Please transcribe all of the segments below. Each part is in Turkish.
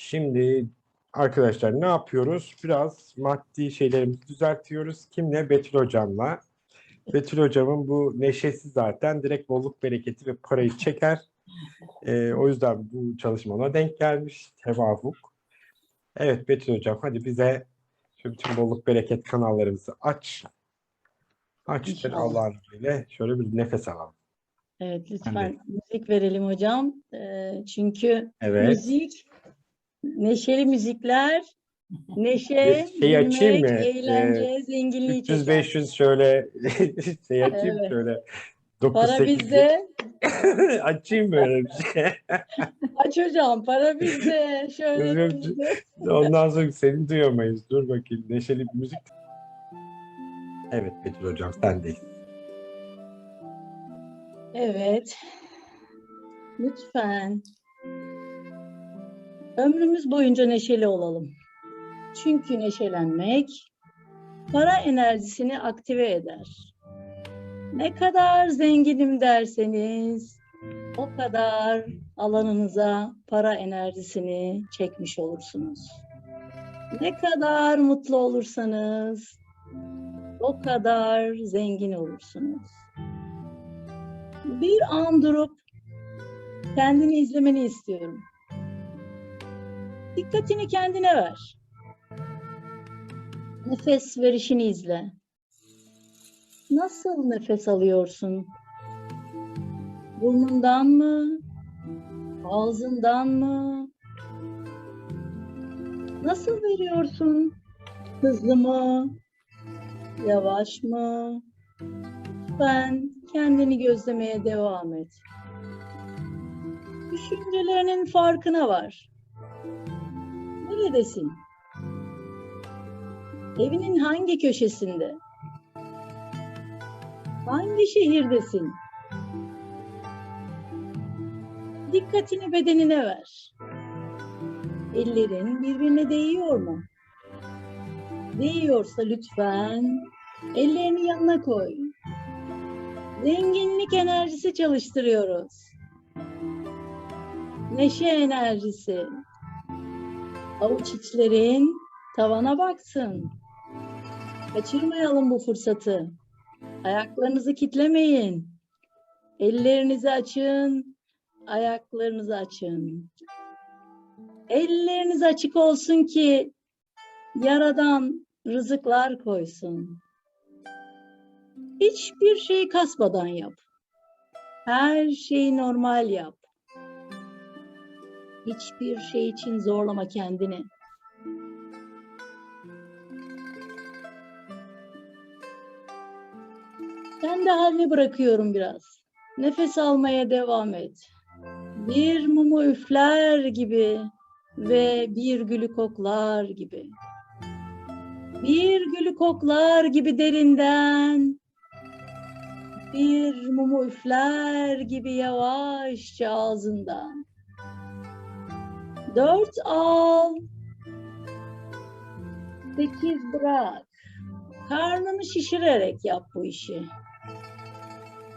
Şimdi arkadaşlar ne yapıyoruz? Biraz maddi şeylerimizi düzeltiyoruz. Kimle? Betül hocamla. Betül hocamın bu neşesi zaten direkt bolluk bereketi ve parayı çeker. Ee, o yüzden bu çalışma ona denk gelmiş. Tevafuk. Evet Betül hocam hadi bize şu bütün bolluk bereket kanallarımızı aç. Açtır. Allah'ın izniyle. Şöyle bir nefes alalım. Evet lütfen Hadi. müzik verelim hocam. Ee, çünkü Evet. müzik, neşeli müzikler, neşe, şey açayım gülmek, mı? eğlence, Ee, zenginliği çeker. 300-500 şöyle şey açayım Evet. şöyle. Para 9-8'lik. bizde. açayım böyle bir şey. Aç hocam para bizde. Şöyle bizde. Ondan sonra seni duyamayız. Dur bakayım neşeli bir müzik. Evet Betül hocam sendeyiz. Evet. Lütfen. Ömrümüz boyunca neşeli olalım. Çünkü neşelenmek para enerjisini aktive eder. Ne kadar zenginim derseniz o kadar alanınıza para enerjisini çekmiş olursunuz. Ne kadar mutlu olursanız o kadar zengin olursunuz bir an durup kendini izlemeni istiyorum. Dikkatini kendine ver. Nefes verişini izle. Nasıl nefes alıyorsun? Burnundan mı? Ağzından mı? Nasıl veriyorsun? Hızlı mı? Yavaş mı? Lütfen kendini gözlemeye devam et. Düşüncelerinin farkına var. Neredesin? Evinin hangi köşesinde? Hangi şehirdesin? Dikkatini bedenine ver. Ellerin birbirine değiyor mu? Değiyorsa lütfen ellerini yanına koy. Zenginlik enerjisi çalıştırıyoruz. Neşe enerjisi. Avuç içlerin tavana baksın. Kaçırmayalım bu fırsatı. Ayaklarınızı kitlemeyin. Ellerinizi açın. Ayaklarınızı açın. Elleriniz açık olsun ki yaradan rızıklar koysun. Hiçbir şeyi kasmadan yap. Her şeyi normal yap. Hiçbir şey için zorlama kendini. Ben de haline bırakıyorum biraz. Nefes almaya devam et. Bir mumu üfler gibi ve bir gülü koklar gibi. Bir gülü koklar gibi derinden bir mumu üfler gibi yavaşça ağzından. Dört al. Sekiz bırak. Karnını şişirerek yap bu işi.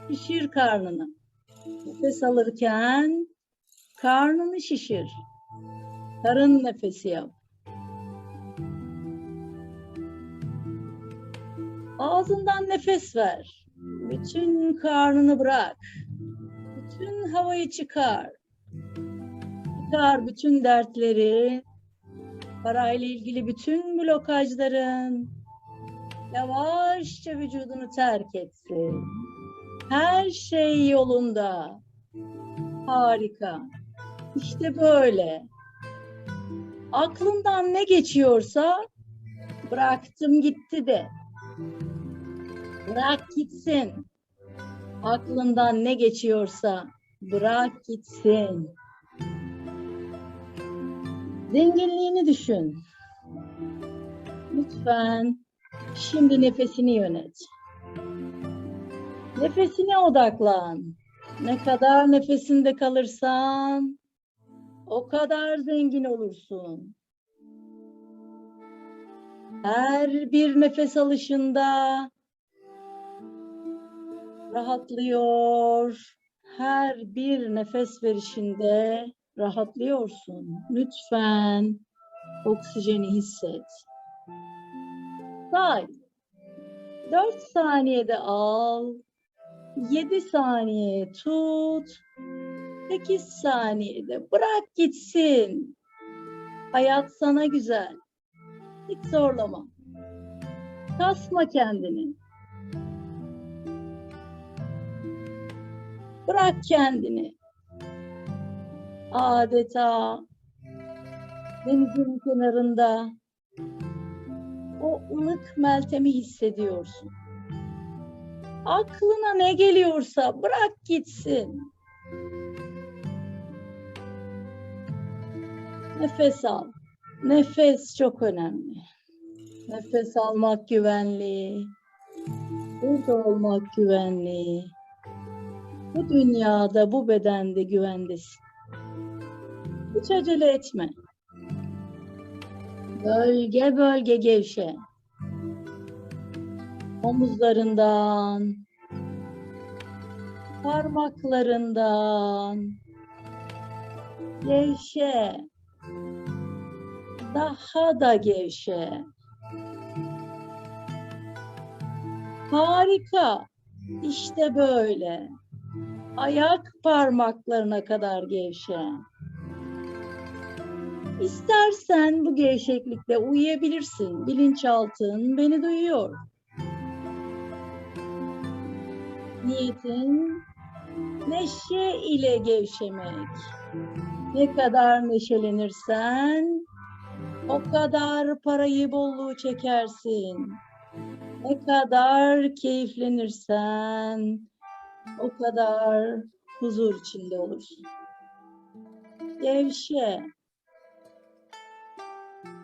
Şişir karnını. Nefes alırken karnını şişir. Karın nefesi yap. Ağzından nefes ver. Bütün karnını bırak. Bütün havayı çıkar. Çıkar bütün dertleri. Parayla ilgili bütün blokajların. Yavaşça vücudunu terk etsin. Her şey yolunda. Harika. İşte böyle. Aklından ne geçiyorsa bıraktım gitti de. Bırak gitsin. Aklından ne geçiyorsa bırak gitsin. Zenginliğini düşün. Lütfen şimdi nefesini yönet. Nefesine odaklan. Ne kadar nefesinde kalırsan o kadar zengin olursun. Her bir nefes alışında rahatlıyor. Her bir nefes verişinde rahatlıyorsun. Lütfen oksijeni hisset. Say. 4 saniyede al. 7 saniye tut. 8 saniyede bırak gitsin. Hayat sana güzel. Hiç zorlama. Kasma kendini. Bırak kendini. Adeta denizin kenarında o ılık meltemi hissediyorsun. Aklına ne geliyorsa bırak gitsin. Nefes al. Nefes çok önemli. Nefes almak güvenli. Burada olmak güvenli. Bu dünyada, bu bedende güvendesin. Hiç acele etme. Bölge bölge gevşe. Omuzlarından, parmaklarından gevşe. Daha da gevşe. Harika. İşte böyle. Ayak parmaklarına kadar gevşe. İstersen bu gevşeklikle uyuyabilirsin. Bilinçaltın beni duyuyor. Niyetin neşe ile gevşemek. Ne kadar neşelenirsen o kadar parayı bolluğu çekersin. Ne kadar keyiflenirsen o kadar huzur içinde olursun. Gevşe.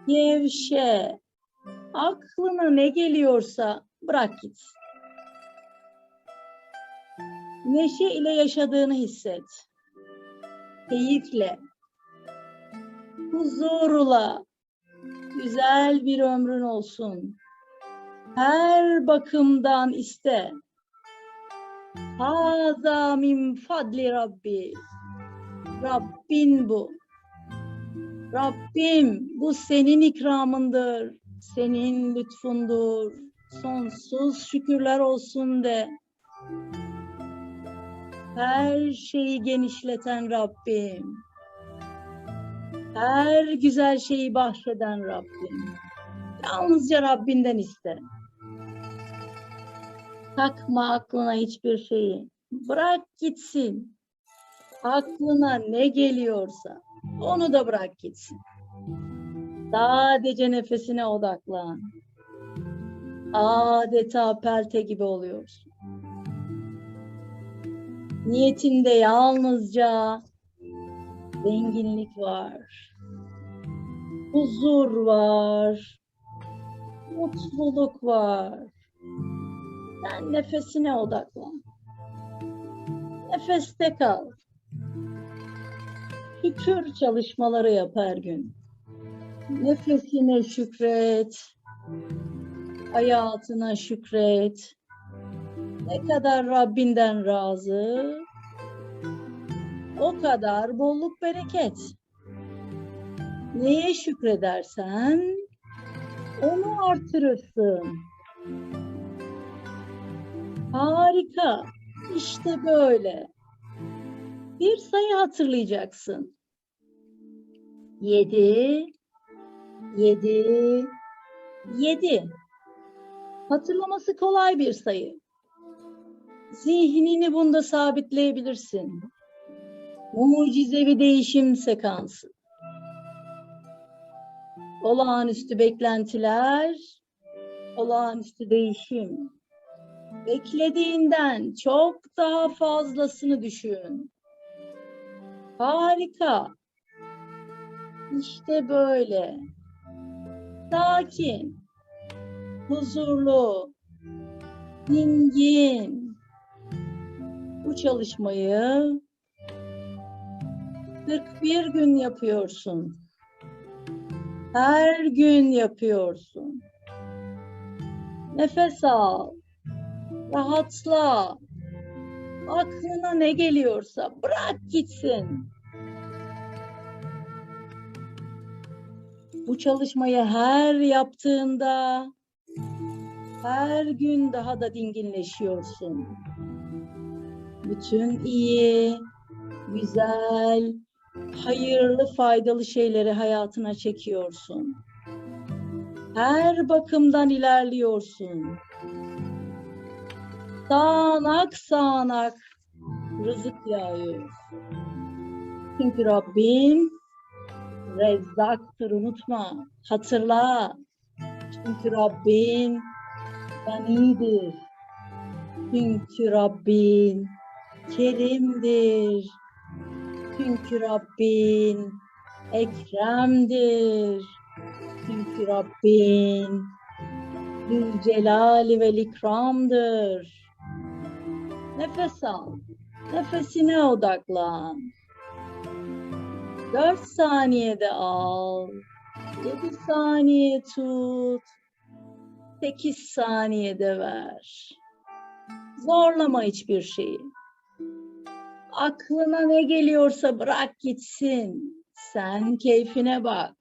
Gevşe. Aklına ne geliyorsa bırak gitsin. Neşe ile yaşadığını hisset. Keyifle. Huzurla. Güzel bir ömrün olsun. Her bakımdan iste. Haza min fadli Rabbi. Rabbin bu. Rabbim bu senin ikramındır. Senin lütfundur. Sonsuz şükürler olsun de. Her şeyi genişleten Rabbim. Her güzel şeyi bahşeden Rabbim. Yalnızca Rabbinden iste. Takma aklına hiçbir şeyi. Bırak gitsin. Aklına ne geliyorsa onu da bırak gitsin. Sadece nefesine odaklan. Adeta pelte gibi oluyorsun. Niyetinde yalnızca zenginlik var. Huzur var. Mutluluk var. Sen nefesine odaklan. Nefeste kal. Şükür çalışmaları yap her gün. Nefesine şükret. Hayatına şükret. Ne kadar Rabbinden razı, o kadar bolluk bereket. Neye şükredersen onu artırırsın. Harika. İşte böyle. Bir sayı hatırlayacaksın. Yedi, yedi, yedi. Hatırlaması kolay bir sayı. Zihnini bunda sabitleyebilirsin. Mucizevi değişim sekansı. Olağanüstü beklentiler, olağanüstü değişim. Beklediğinden çok daha fazlasını düşün. Harika. İşte böyle. Sakin, huzurlu, dingin. Bu çalışmayı 41 gün yapıyorsun. Her gün yapıyorsun. Nefes al. Rahatla aklına ne geliyorsa bırak gitsin. Bu çalışmayı her yaptığında her gün daha da dinginleşiyorsun. Bütün iyi, güzel, hayırlı, faydalı şeyleri hayatına çekiyorsun. Her bakımdan ilerliyorsun. Sağanak sağanak rızık yağıyor. Çünkü Rabbin Rezzaktır unutma. Hatırla. Çünkü Rabbin ganidir. Çünkü Rabbin kerimdir. Çünkü Rabbin ekremdir. Çünkü Rabbin Zülcelali ve ikramdır. Nefes al. Nefesine odaklan. 4 saniyede al. 7 saniye tut. 8 saniyede ver. Zorlama hiçbir şeyi. Aklına ne geliyorsa bırak gitsin. Sen keyfine bak.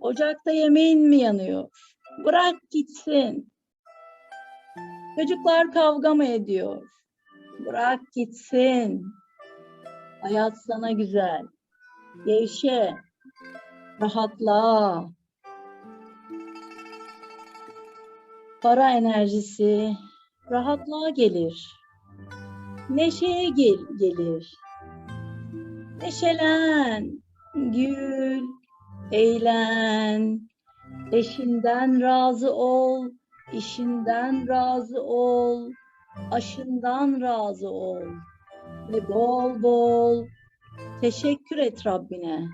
Ocakta yemeğin mi yanıyor? Bırak gitsin. Çocuklar kavga mı ediyor? Bırak gitsin. Hayat sana güzel. Gevşe. Rahatla. Para enerjisi rahatlığa gelir. Neşeye gel gelir. Neşelen, gül, eğlen. Eşinden razı ol, işinden razı ol, aşından razı ol ve bol bol teşekkür et Rabbine.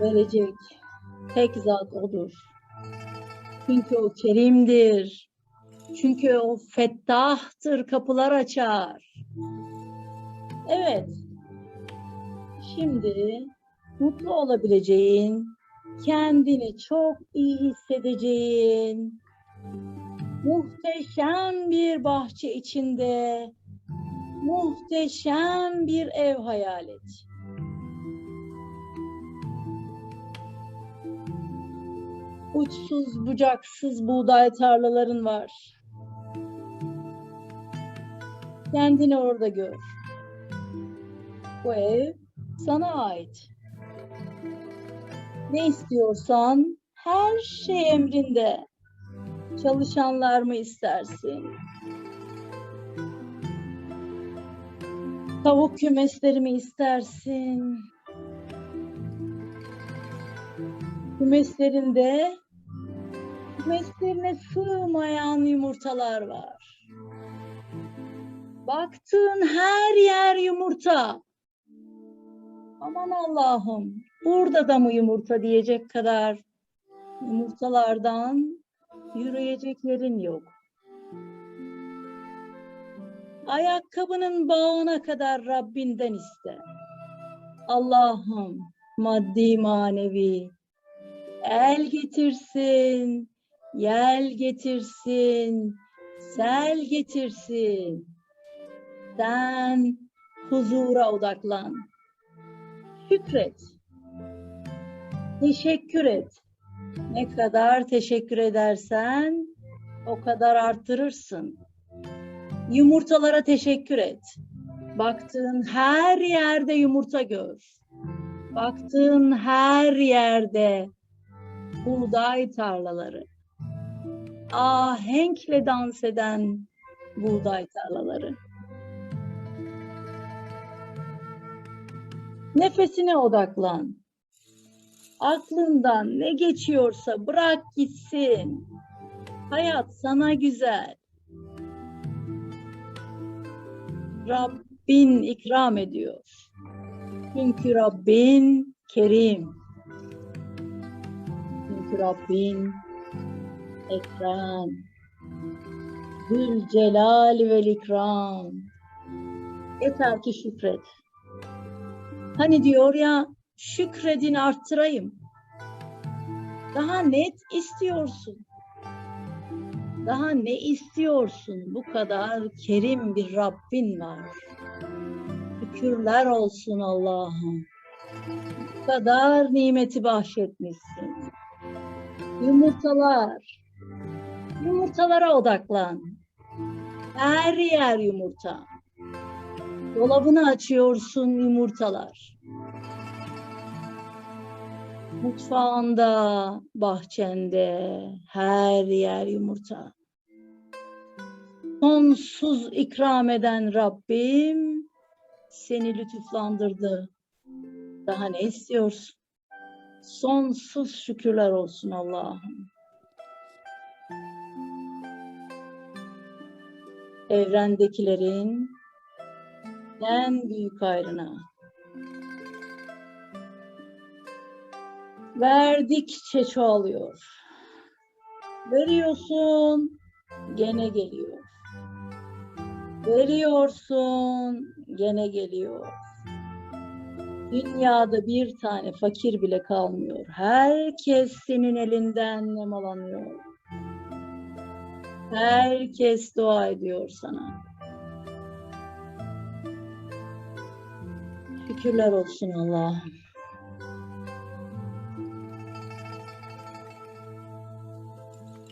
Verecek tek zat odur. Çünkü o kerimdir. Çünkü o fettahtır, kapılar açar. Evet. Şimdi mutlu olabileceğin, kendini çok iyi hissedeceğin, muhteşem bir bahçe içinde muhteşem bir ev hayal et. Uçsuz bucaksız buğday tarlaların var. Kendini orada gör. Bu ev sana ait. Ne istiyorsan her şey emrinde. Çalışanlar mı istersin? Tavuk kümesleri mi istersin? Kümeslerinde kümeslerine sığmayan yumurtalar var. Baktığın her yer yumurta. Aman Allah'ım, burada da mı yumurta diyecek kadar yumurtalardan yürüyecek yerin yok. Ayakkabının bağına kadar Rabbinden iste. Allah'ım maddi manevi el getirsin, yel getirsin, sel getirsin. Sen huzura odaklan. Şükret. Teşekkür et. Ne kadar teşekkür edersen o kadar arttırırsın. Yumurtalara teşekkür et. Baktığın her yerde yumurta gör. Baktığın her yerde buğday tarlaları. Ahenkle dans eden buğday tarlaları. Nefesine odaklan. Aklından ne geçiyorsa bırak gitsin. Hayat sana güzel. Rabbin ikram ediyor. Çünkü Rabbin kerim. Çünkü Rabbin ekrem. Zül celal ve ikram. Yeter ki şükret. Hani diyor ya şükredin arttırayım. Daha net istiyorsun. Daha ne istiyorsun? Bu kadar kerim bir Rabbin var. Şükürler olsun Allah'ım. kadar nimeti bahşetmişsin. Yumurtalar. Yumurtalara odaklan. Her yer yumurta. Dolabını açıyorsun yumurtalar. Mutfağında, bahçende her yer yumurta. Sonsuz ikram eden Rabbim seni lütuflandırdı. Daha ne istiyorsun? Sonsuz şükürler olsun Allah'ım. Evrendekilerin en büyük hayrına. Verdikçe çoğalıyor. Veriyorsun, gene geliyor. Veriyorsun, gene geliyor. Dünyada bir tane fakir bile kalmıyor. Herkes senin elinden nemalanıyor. Herkes dua ediyor sana. Şükürler olsun Allah'ım.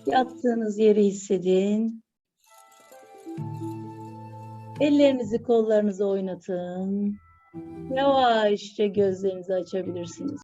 Yattığınız yeri hissedin. Ellerinizi kollarınızı oynatın. Yavaşça gözlerinizi açabilirsiniz.